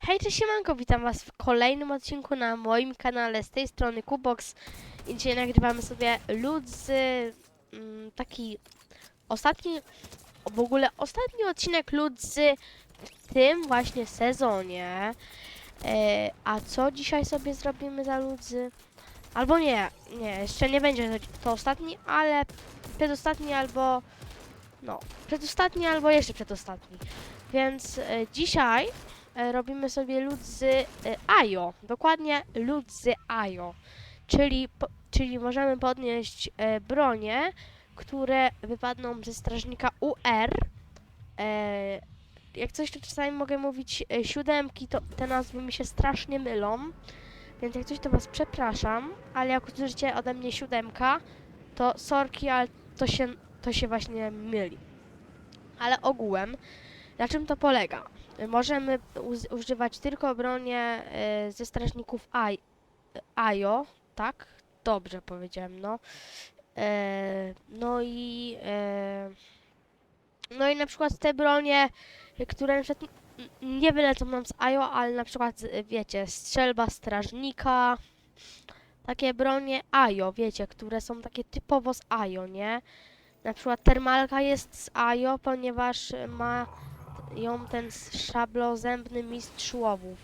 Hej, cześć siemanko, witam was w kolejnym odcinku na moim kanale z tej strony Kubox i dzisiaj nagrywamy sobie lud z mm, taki ostatni, w ogóle ostatni odcinek lud z w tym właśnie sezonie. E, a co dzisiaj sobie zrobimy za ludzy? Albo nie, nie, jeszcze nie będzie to, ostatni, ale przedostatni albo no, przedostatni albo jeszcze przedostatni. Więc e, dzisiaj robimy sobie lód z e, AJO. Dokładnie lód z AJO. Czyli, po, czyli możemy podnieść e, bronie, które wypadną ze strażnika UR. E, jak coś to czasami mogę mówić e, siódemki, to te nazwy mi się strasznie mylą. Więc jak coś to was przepraszam, ale jak usłyszycie ode mnie siódemka, to sorki, ale to się, to się właśnie myli. Ale ogółem, na czym to polega? Możemy używać tylko bronie e, ze strażników AJO, tak? Dobrze powiedziałem, no. E, no i e, no i na przykład te bronie, które na przykład nie wylecą nam z AJO, ale na przykład, wiecie, strzelba strażnika, takie bronie AJO, wiecie, które są takie typowo z AJO, nie? Na przykład termalka jest z AJO, ponieważ ma ją ten szablozębny mistrz łowów.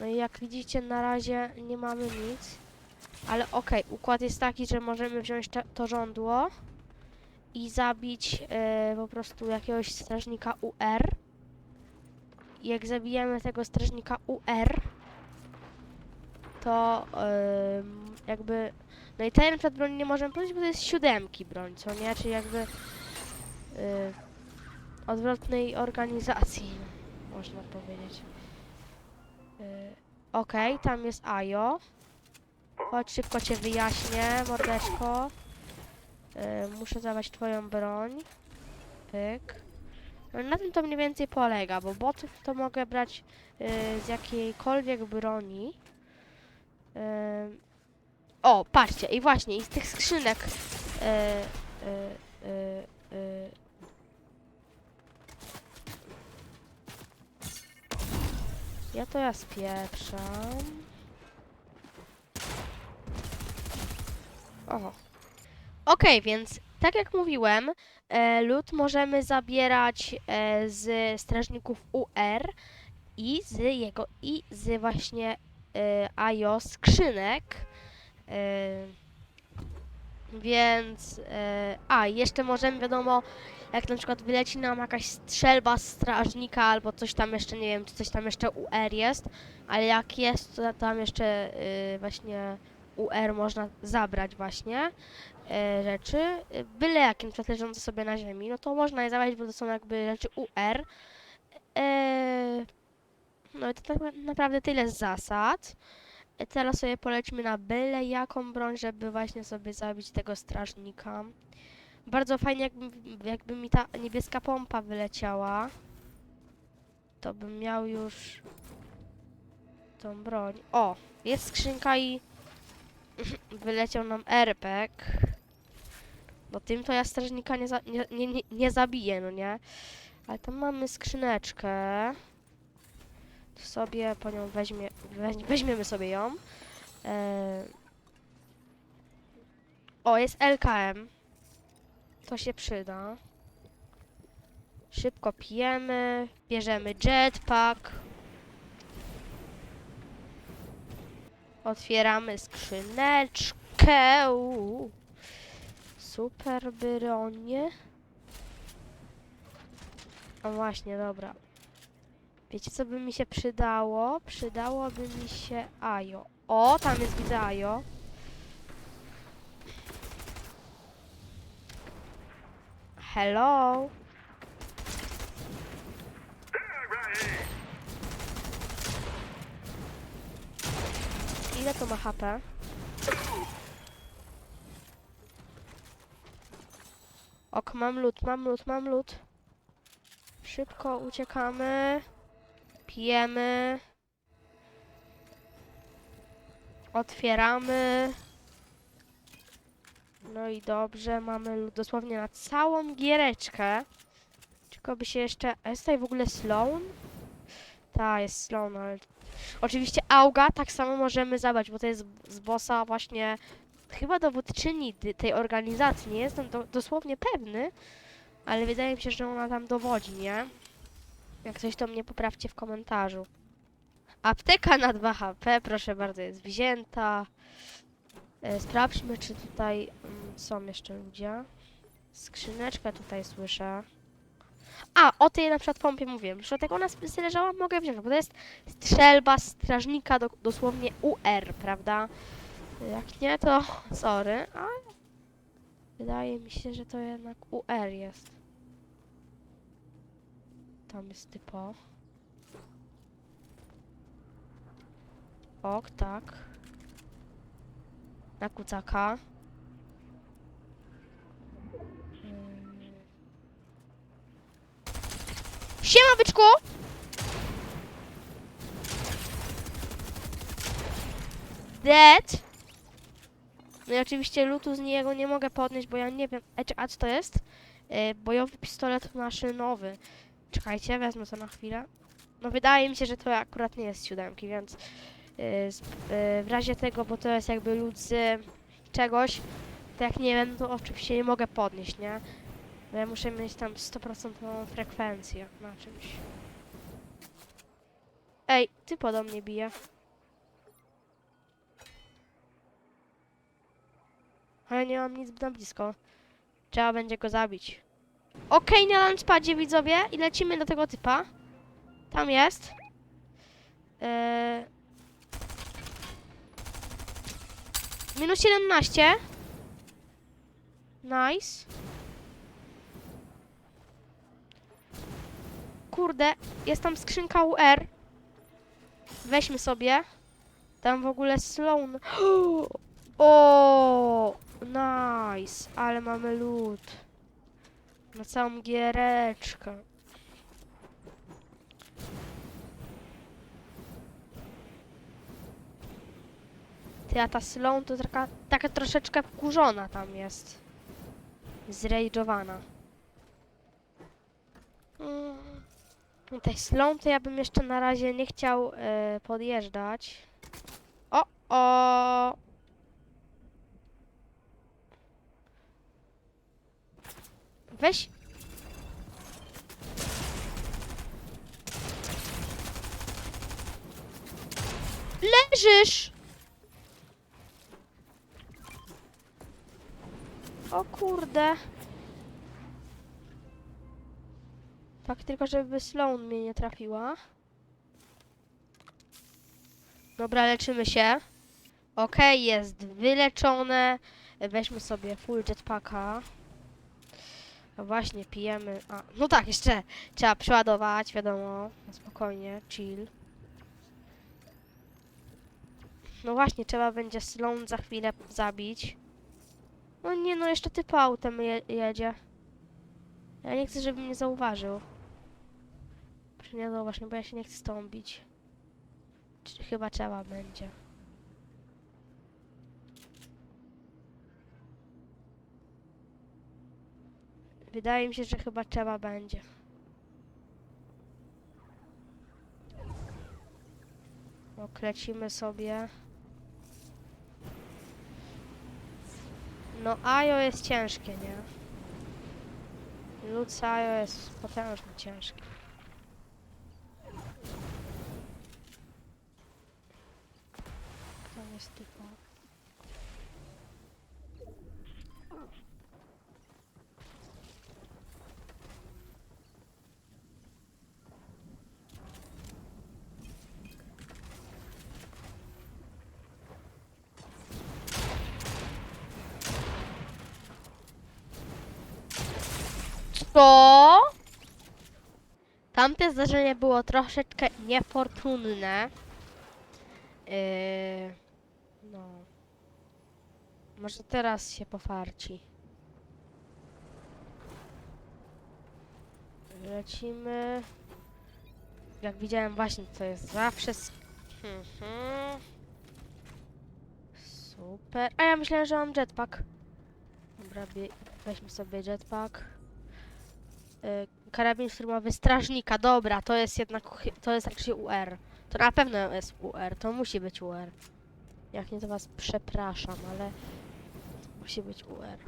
No i jak widzicie na razie nie mamy nic. Ale okej, układ jest taki, że możemy wziąć to żądło i zabić e, po prostu jakiegoś strażnika UR. I jak zabijemy tego strażnika UR, to em, jakby... No i ten przed broń nie możemy powiedzieć, bo to jest siódemki broń, co nie? Czyli jakby... y, odwrotnej organizacji, można powiedzieć. Yy, Okej, tam jest Ajo. Chodź, szybko cię wyjaśnię, mordeczko. Yy, muszę zabrać twoją broń. Pyk. No na tym to mniej więcej polega, bo botów to mogę brać yy, z jakiejkolwiek broni. Yy, o, patrzcie, i właśnie, i z tych skrzynek yy, yy, yy, yy, Ja to ja spieprzam. O. Okej, więc tak jak mówiłem, e, lód możemy zabierać e, z strażników UR i z jego i z właśnie e, AJO skrzynek. E, więc e, a jeszcze możemy wiadomo jak na przykład wyleci nam jakaś strzelba strażnika albo coś tam jeszcze, nie wiem, czy coś tam jeszcze UR jest, ale jak jest, to tam jeszcze y, właśnie UR można zabrać właśnie y, rzeczy, y, byle jakim, przykład leżące sobie na ziemi, no to można je zabrać, bo to są jakby rzeczy UR. Y, no i to tak naprawdę tyle z zasad. Y, Teraz sobie polećmy na byle jaką broń, żeby właśnie sobie zabić tego strażnika. Bardzo fajnie, jakby, jakby mi ta niebieska pompa wyleciała. To bym miał już tą broń. O, jest skrzynka i wyleciał nam RPG. No tym to ja strażnika nie, za, nie, nie, nie, nie zabiję, no nie? Ale tam mamy skrzyneczkę. To sobie po nią weźmie, weź, weźmiemy sobie ją. E... O, jest LKM. To się przyda. Szybko pijemy, bierzemy jetpack. Otwieramy skrzyneczkę. Super byronie. O właśnie, dobra. Wiecie co by mi się przydało? Przydałoby mi się Ajo. O, tam jest widzę Ajo. Hello? Ile to ma HP? Ok, mam lód, mam lód, mam lód. Szybko uciekamy. Pijemy. Otwieramy. No i dobrze, mamy dosłownie na całą giereczkę. Tylko by się jeszcze... A jest tutaj w ogóle Sloan? Ta, jest Sloan, ale... Oczywiście Auga tak samo możemy zabrać, bo to jest z bossa właśnie chyba dowódczyni tej organizacji. Nie jestem do, dosłownie pewny, ale wydaje mi się, że ona tam dowodzi, nie? Jak coś to mnie poprawcie w komentarzu. Apteka na 2 HP, proszę bardzo, jest wzięta. E, Sprawdźmy, czy tutaj mm, są jeszcze ludzie. Skrzyneczkę tutaj słyszę. A, o tej na przykład pompie mówiłem. Że tego ona leżała, mogę wziąć, bo to jest strzelba strażnika do, dosłownie UR, prawda? Jak nie, to sorry, ale wydaje mi się, że to jednak UR jest. Tam jest typo. Ok, tak. Na kucaka. Siema, byczku! Dead! No i oczywiście lutu z niego nie mogę podnieść, bo ja nie wiem. E, a co to jest? E, bojowy pistolet maszynowy. Czekajcie, wezmę to na chwilę. No wydaje mi się, że to akurat nie jest siódemki, więc w razie tego, bo to jest jakby lód z czegoś, to jak nie wiem, to oczywiście nie mogę podnieść, nie? Bo ja muszę mieć tam 100% frekwencję na czymś. Ej, ty pode mnie bije. Ale nie mam nic na blisko. Trzeba będzie go zabić. Okej, na launchpadzie widzowie i lecimy do tego typa. Tam jest. Eee... Minus 17. Nice. Kurde, jest tam skrzynka UR. Weźmy sobie. Tam w ogóle Sloan. O, nice, ale mamy lód. Na całą giereczkę. Ty, a ta Sloan to taka, taka troszeczkę wkurzona tam jest. Zrage'owana. Mm. Tej Sloan to ja bym jeszcze na razie nie chciał e, podjeżdżać. O, o! Weź. Leżysz! O kurde. Tak tylko, żeby Sloan mnie nie trafiła. Dobra, leczymy się. Okej, jest wyleczone. Weźmy sobie full jetpacka. No właśnie, pijemy. A, no tak, jeszcze trzeba przeładować, wiadomo. No spokojnie, chill. No właśnie, trzeba będzie Sloan za chwilę zabić. No nie, no jeszcze typ autem je jedzie. Ja nie chcę, żeby mnie zauważył. Proszę nie zauważ, no bo ja się nie chcę. Czy chyba trzeba będzie. Wydaje mi się, że chyba trzeba będzie. Oklecimy sobie. No, Ajo jest ciężkie, nie? Lud z Ajo jest potężnie ciężki. Tam jest typo. Co? Tamte zdarzenie było troszeczkę niefortunne. Yy, no. Może teraz się pofarci. Lecimy. Jak widziałem właśnie, to jest zawsze... Mhm. Super. A ja myślałem, że mam jetpack. Dobra, weźmy sobie jetpack. Y, karabin szturmowy strażnika. Dobra, to jest jednak, to jest actually UR. To na pewno jest UR, to musi być UR. Jak nie, to was przepraszam, ale musi być UR.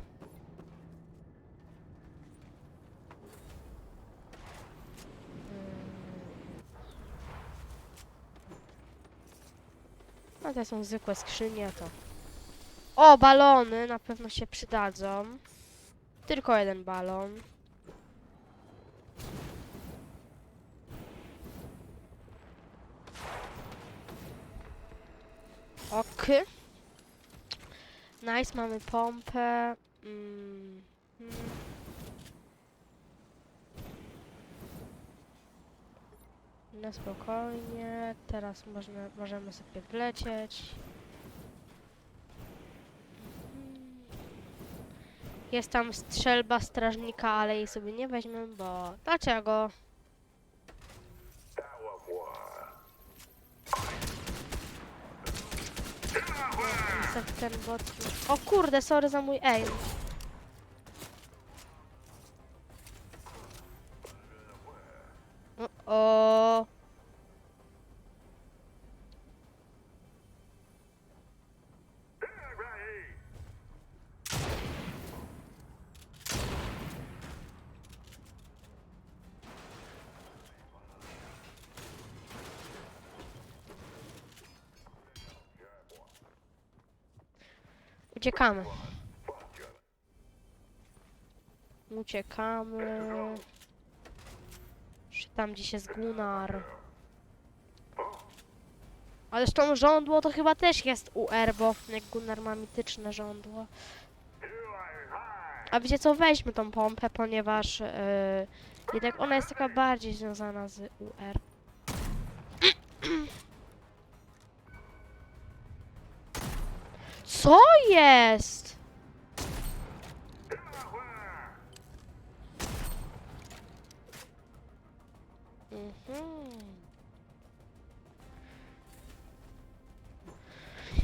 No to są zwykłe skrzynie, to... O, balony na pewno się przydadzą. Tylko jeden balon. Ok. Nice, mamy pompę. Mm. No spokojnie, teraz możemy sobie wlecieć. Jest tam strzelba strażnika, ale jej sobie nie weźmę, bo dlaczego? Niestety ten bot... O kurde, sorry za mój aim. O, o. Uciekamy. Uciekamy. Czy tam gdzieś jest Gunnar? Ale zresztą żądło to chyba też jest UR, bo jak Gunnar ma mityczne żądło. A wiecie co, weźmy tą pompę, ponieważ yy, jednak ona jest taka bardziej związana z UR. Co jest? Mhm.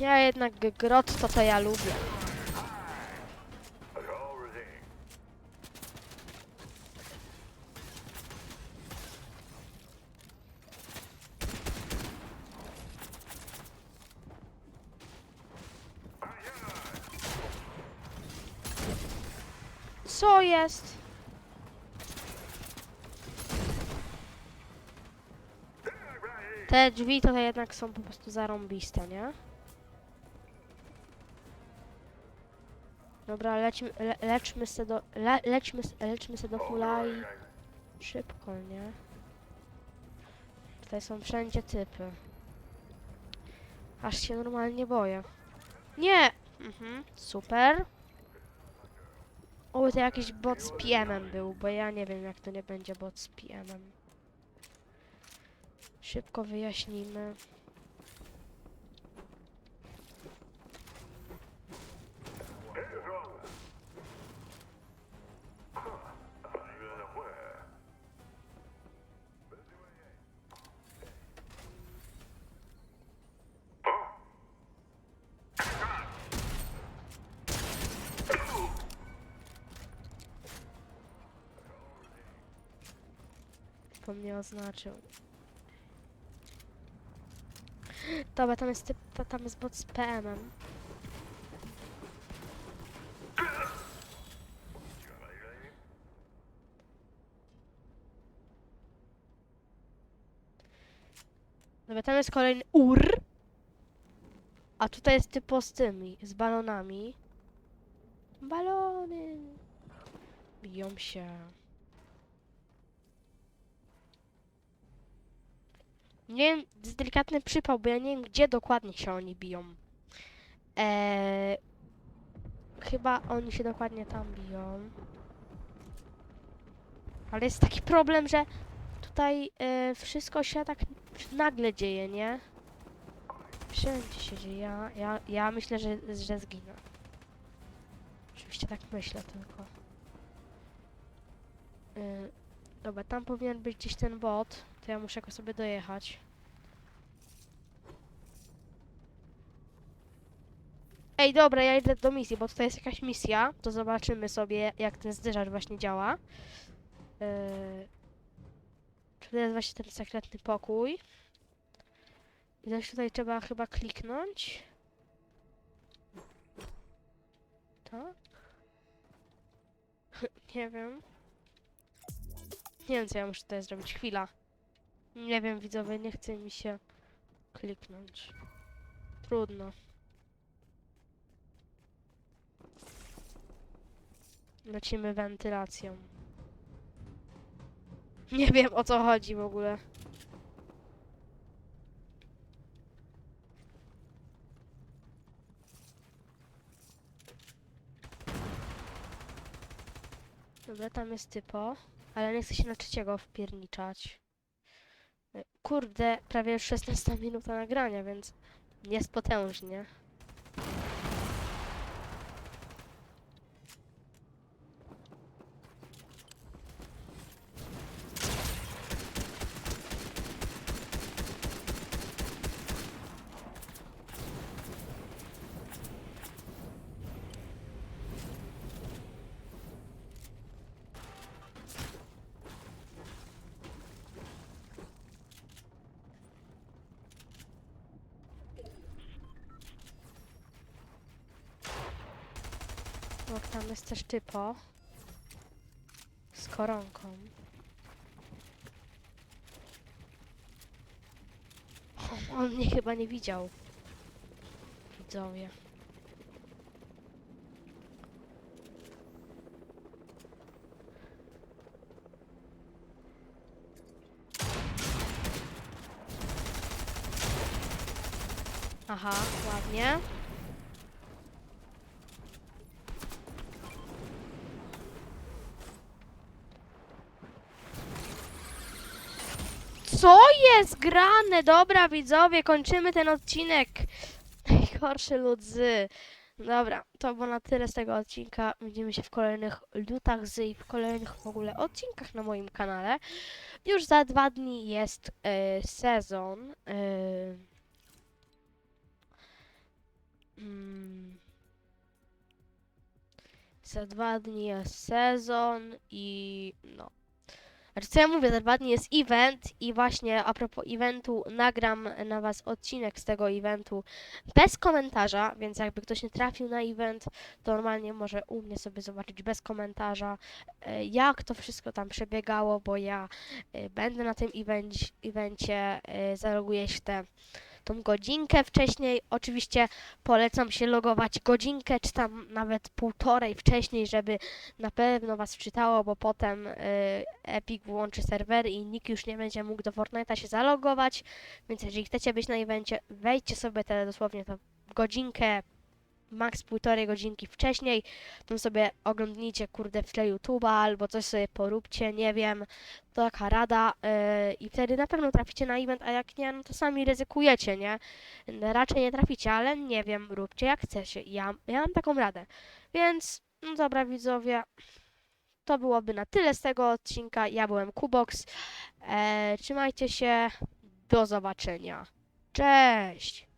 Ja jednak grot to to ja lubię. Co jest? Te drzwi to jednak są po prostu zarąbiste, nie? Dobra, lećmy, le, leczmy se do, le, lećmy, se do szybko, nie? Tutaj są wszędzie typy. Aż się normalnie boję. Nie! Mhm, super. O, to jakiś bot z PM-em był, bo ja nie wiem jak to nie będzie bot z PM-em. Szybko wyjaśnimy. Bo mnie oznaczył. Dobra, tam jest typ, ta- tam jest bot z PM-em. Dobra, tam jest kolejny ur. A tutaj jest typo z tymi, z balonami. Balony. Biją się. Nie wiem, jest delikatny przypał, bo ja nie wiem, gdzie dokładnie się oni biją. Eee, chyba oni się dokładnie tam biją. Ale jest taki problem, że tutaj e, wszystko się tak nagle dzieje, nie? Wszędzie się dzieje. Ja, ja, ja myślę, że, że zginę. Oczywiście tak myślę tylko. Yy, dobra, tam powinien być gdzieś ten bot. To ja muszę go sobie dojechać. Ej, dobra, ja idę do misji, bo tutaj jest jakaś misja. To zobaczymy sobie, jak ten zderzacz właśnie działa. Yy, to jest właśnie ten sekretny pokój? I coś tutaj trzeba chyba kliknąć. Tak? Nie wiem. Nie wiem, co ja muszę tutaj zrobić. Chwila. Nie wiem, widzowie, nie chce mi się kliknąć. Trudno. Lecimy wentylacją. Nie wiem o co chodzi w ogóle. Dobra, tam jest typo, ale nie chcę się na trzeciego wpierniczać. Kurde, prawie już 16 minuta nagrania, więc jest potężnie. Bo tam jest też typo. Z koronką. O, on mnie chyba nie widział. Widzowie. Aha, ładnie. Co jest grane? Dobra, widzowie, kończymy ten odcinek. Najgorszy ludzy. Dobra, to było na tyle z tego odcinka. Widzimy się w kolejnych lutach z i w kolejnych w ogóle odcinkach na moim kanale. Już za dwa dni jest e, sezon. Mm, za dwa dni jest sezon i no. Znaczy, co ja mówię, za dwa dni jest event i właśnie a propos eventu nagram na was odcinek z tego eventu bez komentarza, więc jakby ktoś nie trafił na event, to normalnie może u mnie sobie zobaczyć bez komentarza, e, jak to wszystko tam przebiegało, bo ja e, będę na tym evencie, evencie, zaloguję się te, tą godzinkę wcześniej. Oczywiście polecam się logować godzinkę, czy tam nawet półtorej wcześniej, żeby na pewno was wczytało, bo potem y, Epic włączy serwery i nikt już nie będzie mógł do Fortnite'a się zalogować, więc jeżeli chcecie być na evencie, wejdźcie sobie te dosłownie to godzinkę, max półtorej godzinki wcześniej, to sobie oglądnijcie kurde w tle YouTube'a albo coś sobie poróbcie, nie wiem, to taka rada y, i wtedy na pewno traficie na event, a jak nie, no to sami ryzykujecie, nie? Raczej nie traficie, ale nie wiem, róbcie jak chcecie, ja, ja mam taką radę, więc no dobra widzowie, to byłoby na tyle z tego odcinka. Ja byłem Kubox. E, trzymajcie się. Do zobaczenia. Cześć!